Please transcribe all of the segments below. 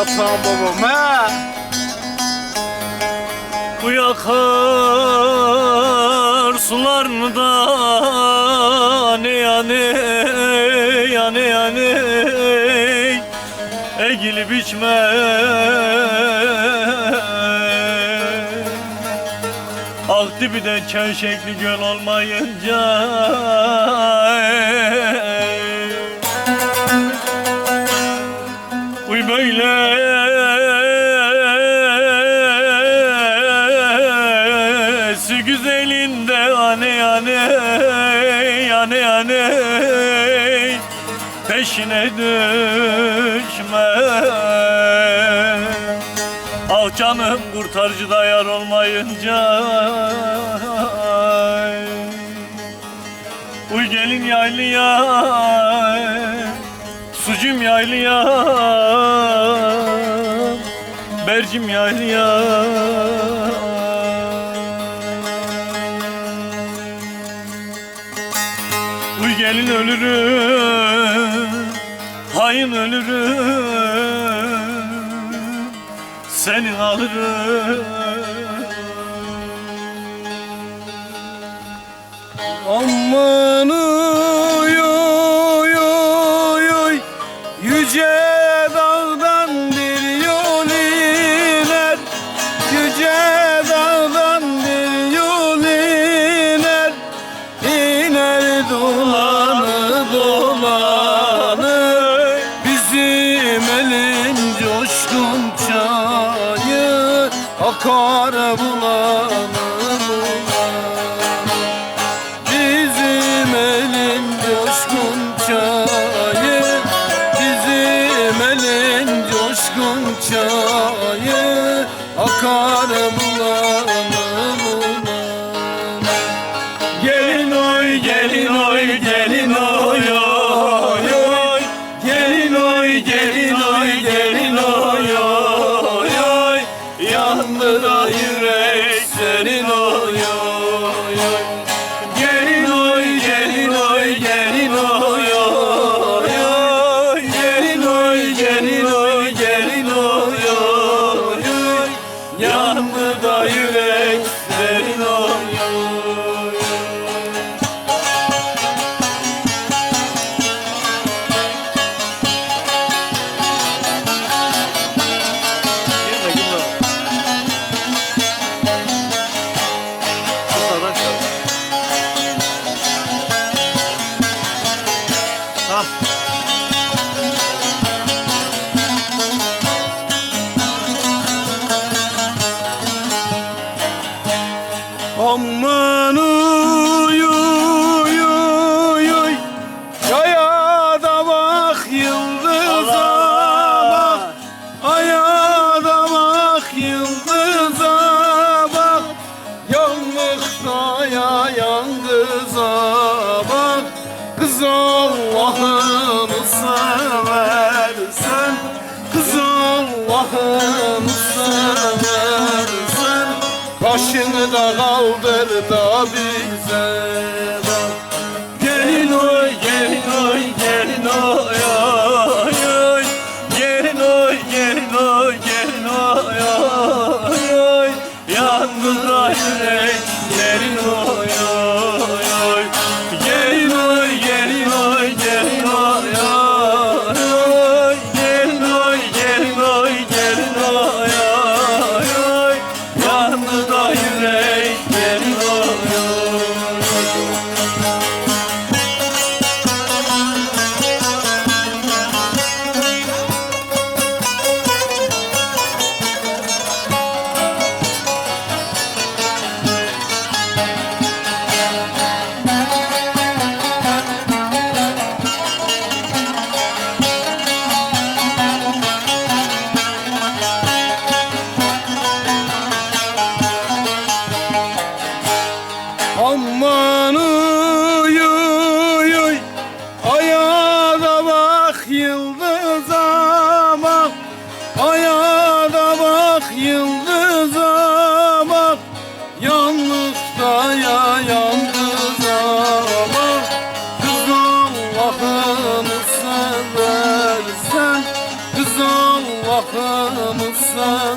atan babam he. Bu yakar sularını da? Ne yani yani yani? Egili biçme Ah dibide çay şekli göl olmayınca güzelinde ane yani yani yani peşine düşme. Ah canım kurtarıcı da yar olmayınca. Uy gelin yaylıya Sucum yaylıya Bercim yaylıya Uy gelin ölürüm Hain ölürüm Seni alırım. Aman Akar bulanı Bizim elin coşkun çayı Bizim elin coşkun çayı. Akar bulanı Yandı da yürek senin oy Kız Allah'ını seversen. Kız Allah'ını seversen. Başını da kaldır da bize Gelin oy gelin oy gelin oy oy oy. Gelin oy gelin oy gelin oy oy oy. Yandı da gelin oy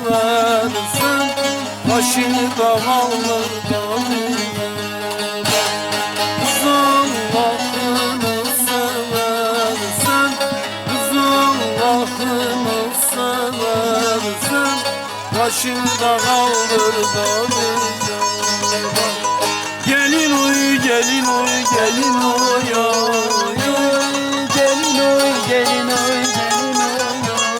versin Başını da alırdan Kızın lafını seversin Kızın Başını da alırdan Gelin oy gelin oy gelin oy.